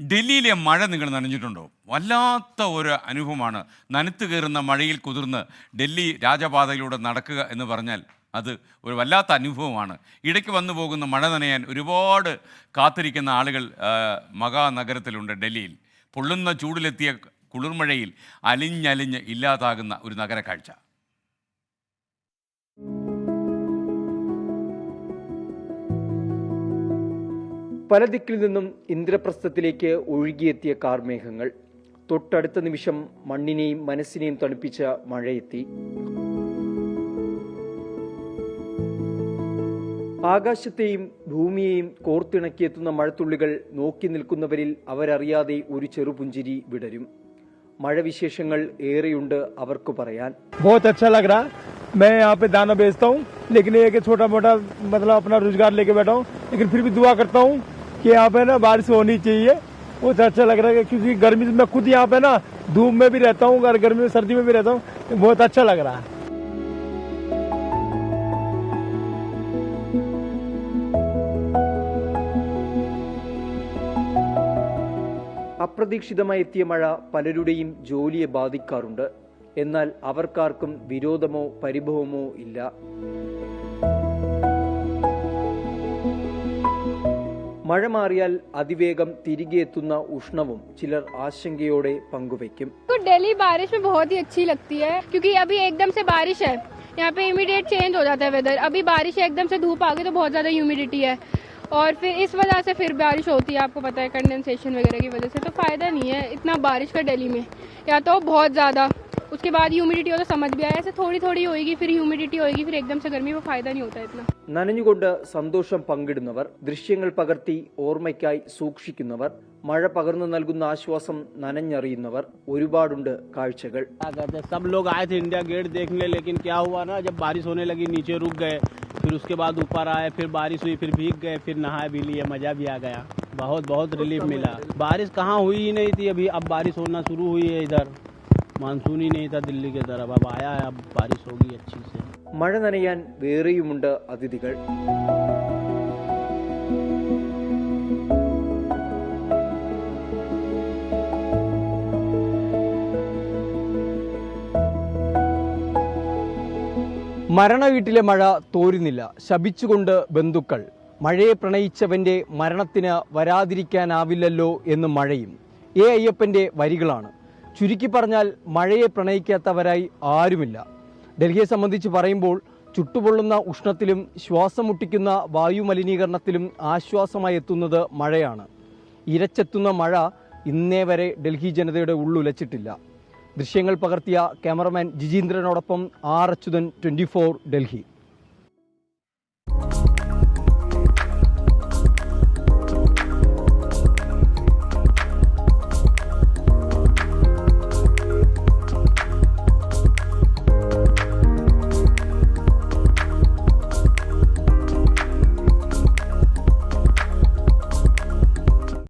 ഡൽഹിയിലെ മഴ നിങ്ങൾ നനഞ്ഞിട്ടുണ്ടോ? വല്ലാത്ത ഒരു അനുഭവമാണ്. നനുത്ത് കയറുന്ന മഴയിൽ കുതിർന്ന് ഡൽഹി രാജപാതയിലൂടെ നടക്കുക എന്ന് പറഞ്ഞാൽ അത് ഒരു വല്ലാത്ത അനുഭവമാണ്. ഇടയ്ക്ക് വന്നു പോകുന്ന മഴ നനയാൻ ഒരുപാട് കാത്തിരിക്കുന്ന ആളുകൾ മഹാനഗരത്തിലുണ്ട് ഡൽഹിയിൽ. പൊള്ളുന്ന ചൂടിലെത്തിയ കുളിർമഴയിൽ അലിഞ്ഞലിഞ്ഞ് ഇല്ലാതാകുന്ന ഒരു നഗര പല ദിക്കിൽ നിന്നും ഇന്ദ്രപ്രസ്ഥത്തിലേക്ക് ഒഴുകിയെത്തിയ കാർമേഘങ്ങൾ തൊട്ടടുത്ത നിമിഷം മണ്ണിനെയും മനസ്സിനെയും തണുപ്പിച്ച മഴയെത്തി ആകാശത്തെയും ഭൂമിയെയും കോർത്തിണക്കിയെത്തുന്ന മഴത്തുള്ളികൾ നോക്കി നിൽക്കുന്നവരിൽ അവരറിയാതെ ഒരു ചെറുപുഞ്ചിരി വിടരും മഴവിശേഷങ്ങൾ ഏറെയുണ്ട് അവർക്ക് പറയാൻ बहुत अच्छा लग रहा है मैं यहाँ पे दाना बेचता हूँ लेकिन ये है कि छोटा मोटा मतलब अपना रोजगार लेके बैठा हूँ लेकिन फिर भी दुआ करता हूँ कि यहाँ पे ना बारिश होनी चाहिए बहुत अच्छा लग रहा है क्योंकि गर्मी में मैं खुद यहाँ पे ना धूप में भी रहता हूँ और गर्मी में सर्दी में भी रहता हूँ तो बहुत अच्छा लग रहा है അപ്രതീക്ഷിതമായി എത്തിയ മഴ പലരുടെയും ജോലിയെ ബാധിക്കാറുണ്ട് എന്നാൽ അവർക്കാർക്കും വിരോധമോ പരിഭവമോ ഇല്ല മഴ മാറിയാൽ അതിവേഗം തിരികെ എത്തുന്ന ഉഷ്ണവും ചിലർ ആശങ്കയോടെ പങ്കുവയ്ക്കും तो दिल्ली बारिश में बहुत ही अच्छी लगती है क्योंकि अभी एकदम से बारिश है यहाँ पे इमीडिएट चेंज हो जाता है वेदर अभी बारिश है एकदम से धूप आ गई तो बहुत ज्यादा ह्यूमिडिटी है और फिर इस वजह से फिर बारिश होती है आपको पता है कंडेंसेशन वगैरह की वजह से तो फायदा नहीं है इतना बारिश का दिल्ली में या तो बहुत ज्यादा उसके बाद ह्यूमिडिटी हो तो समझ भी आया ऐसे थोड़ी थोड़ी होएगी फिर ह्यूमिडिटी होएगी फिर एकदम से गर्मी वो फायदा नहीं होता इतना നനഞ്ഞുകൊണ്ട് സന്തോഷം പങ്കിടുന്നവർ ദൃശ്യങ്ങൾ പകർത്തി ഓർമ്മയ്ക്കായി സൂക്ഷിക്കുന്നവർ മഴ പകർന്നു നൽകുന്ന ആശ്വാസം നനഞ്ഞറിയുന്നവർ ഒരുപാടുണ്ട് കാഴ്ചകൾ क्या कहते हैं सब लोग आए थे इंडिया गेट देखने लेकिन क्या हुआ ना जब बारिश होने लगी नीचे रुक गए फिर उसके बाद ऊपर आए फिर बारिश हुई फिर भीग गए फिर नहाए भी लिए मजा भी आ गया बहुत बहुत रिलीफ मिला बारिश कहाँ हुई ही नहीं थी अभी अब बारिश होना शुरू हुई है इधर मानसून ही नहीं था दिल्ली की तरफ अब आया है अब बारिश होगी अच्छी से മഴ നനയാൻ വേറെയുമുണ്ട് അതിഥികൾ മരണ വീട്ടിലെ മഴ തോരുന്നില്ല ശപിച്ചുകൊണ്ട് ബന്ധുക്കൾ മഴയെ പ്രണയിച്ചവന്റെ മരണത്തിന് വരാതിരിക്കാനാവില്ലല്ലോ എന്ന് മഴയും എ അയ്യപ്പന്റെ വരികളാണ് ചുരുക്കി പറഞ്ഞാൽ മഴയെ പ്രണയിക്കാത്തവരായി ആരുമില്ല. ഡൽഹിയെ സംബന്ധിച്ച് പറയുമ്പോൾ ചുട്ടുപൊള്ളുന്ന ഉഷ്ണത്തിലും ശ്വാസം മുട്ടിക്കുന്ന വായു മലിനീകരണത്തിലും ആശ്വാസമായി എത്തുന്നത് മഴയാണ്. ഇരച്ചെത്തുന്ന മഴ ഇന്നേ വരെ ഡൽഹി ജനതയുടെ ഉള്ളുലച്ചിട്ടില്ല. ദൃശ്യങ്ങൾ പകർത്തിയ ക്യാമറമാൻ ജിജീന്ദ്രനോടൊപ്പം ആർ അച്യുതൻ ട്വന്റി ഡൽഹി.